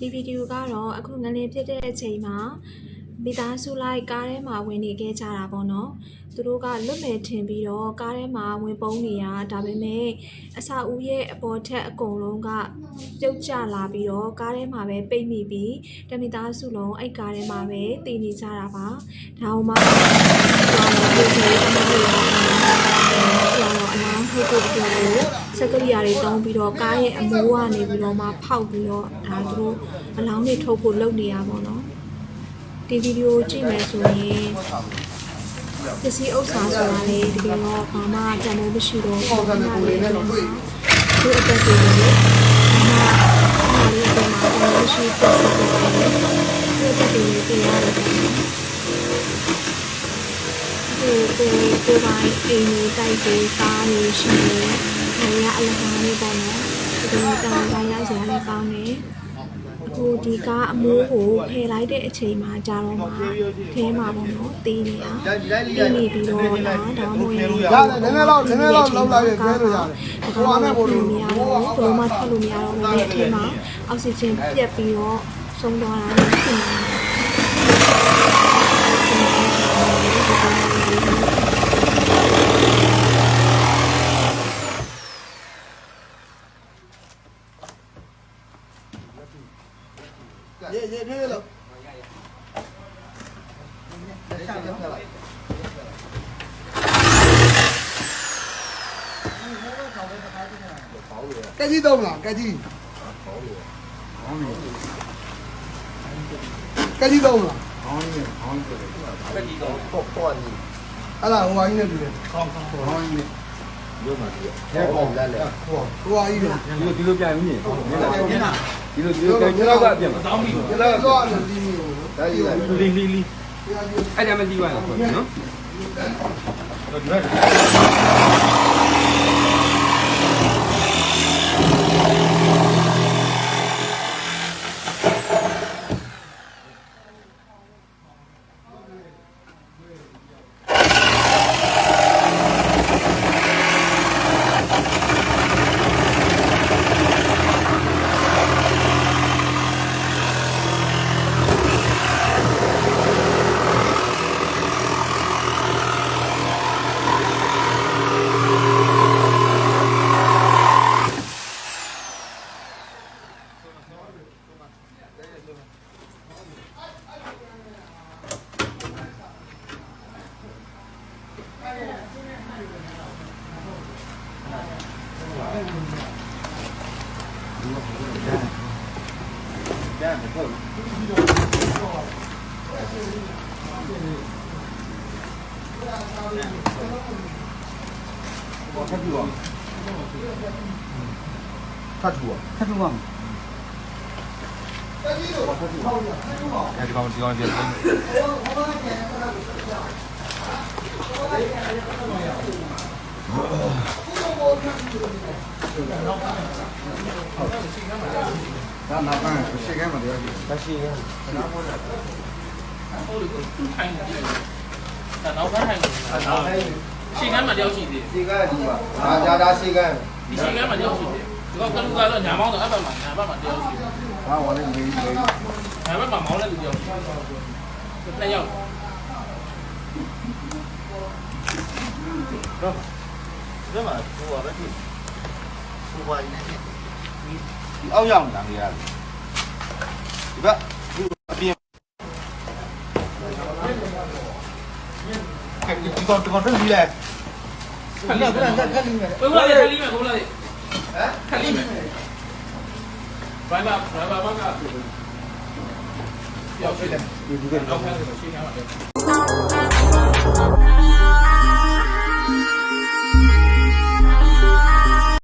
ဒီဗီဒီယိုကတော့အခုငလင်ဖြစ်တဲ့အချိန်မှာမိသားစုလိုက်ကားထဲမှာဝင်နေခဲ့ကြတာပေါ့နော်သူတို့ကလွတ်မယ်ထင်ပြီးတော့ကားထဲမှာဝင်ပုန်းနေရဒါပေမဲ့အစာဦးရဲ့အပေါ်ထက်အကုန်လုံးကပြုတ်ကျလာပြီးတော့ကားထဲမှာပဲပိတ်မိပြီးတမိသားစုလုံးအဲ့ကားထဲမှာပဲတည်နေကြတာပါဒါအောင်မှဒီလိုမျိုးအများ ကြီးတော့အလားဟုတ်ကိုပြောလို့စက်ကရိယာတွေတုံးပြီးတော့ကားရဲ့အမိုးကနေပြီးတော့မှဖောက်ပြီးတော့ဒါသူတို့အလောင်းတွေထုတ်ဖို့လုပ်နေရပါတော့ဒီဗီဒီယိုကြည့်မယ်ဆိုရင်ပစ္စည်းဥစ္စာဆိုတာလေတကယ်တော့ဘာမှတန်ဖိုးမရှိတော့ဘူးဘာမှလည်းတော့သူ့အသက်တွေလေဘာမှဘာလို့ဒီမှာတန်ဖိုးမရှိတော့ဘူးသူ့အသက်တွေသိရတယ်ကို ကိုကိုပိုင်းအိမ်ကြီးတိုက်ကြီးကားတွေရှိတယ်။ဒါရအလကားလေးပေါ့နော်။ဒီလိုတောင်ကားရစရာလည်းကောင်းတယ်။အခုဒီကားအမိုးကိုဖယ်လိုက်တဲ့အချိန်မှာကြာတော့မှထဲမှာပေါ့နော်။သေးနေတာ။သေးနေပြီးတော့ဒါဒါမှမဟုတ်ရင်ရတယ်နည်းနည်းတော့နည်းနည်းတော့လောက်လိုက်ရင်ကျဲလို့ရတယ်။ဒါမှမဟုတ်လို့မရဘူး။ဘယ်မှထွက်လို့မရတော့ဘူး။ဒီအထဲမှာအောက်ဆီဂျင်ပြတ်ပြီးတော့ဆုံးသွားတာလည်းဖြစ်နေတယ်။ ရေရေပြေးလို့ကကြီးတော့မလားကကြီးကကြီးတော့မလားအဲ့ဒါဟိုဝိုင်းနေပြီခေါင်းခေါင်းဟိုင်းနေရုံးမှာဒီဟဲ့ပေါ့လက်လက်ဟိုဟိုဝိုင်းနေဒီလိုဒီလိုပြန်ပြီးမြင်မြင်လား ဒီလိုဒီလိုကျွန်တော်ကအပြင်မှာတောင်းပြီးဒီလောက်တော့ဒီမျိုးဒါကြီးလိုက်လီလီလီအဲ့ဒါမှကြည့်ပါလားနော် ထပ်ထူပါဆ က်လို့ပါကကြီးတော့ထပ်ထူပါအဲဒီကောင်ဒီကောင်ပြန်ဒါနာပန်းရှေ့ကဲမှာတရားကြီးတရှိကဲဟုတ်တယ်သူထိုင်နေတယ်ဒါနောက်ထိုင်နေတယ်ဒါရှင်းကမ်းမှာတယောက်ရှိသေးတယ်ရှေ့ကဒီပါဒါဒါဒါရှေ့ကဲဒီရှင်းကမ်းမှာတယောက်ရှိသေးတယ် Con con ra là nhà máu rồi, bác mà nhà bác mà điều. Ba quả lên đi đi. Nhà bác mà máu lên điều. Này nhau. Rồi. Rồi mà của bác đi. Của bác này. Ông nhau làm gì à? Vậy. Đi. Cái con con rất là gì này. Cái này cái này cái này. Cái này cái này cũng là gì? ဟမ်ခလိမယ်ဘာလာဘာလာဘာကပြောက်ပြတယ်ဒီကနေ့ရှင်းရမှာလေ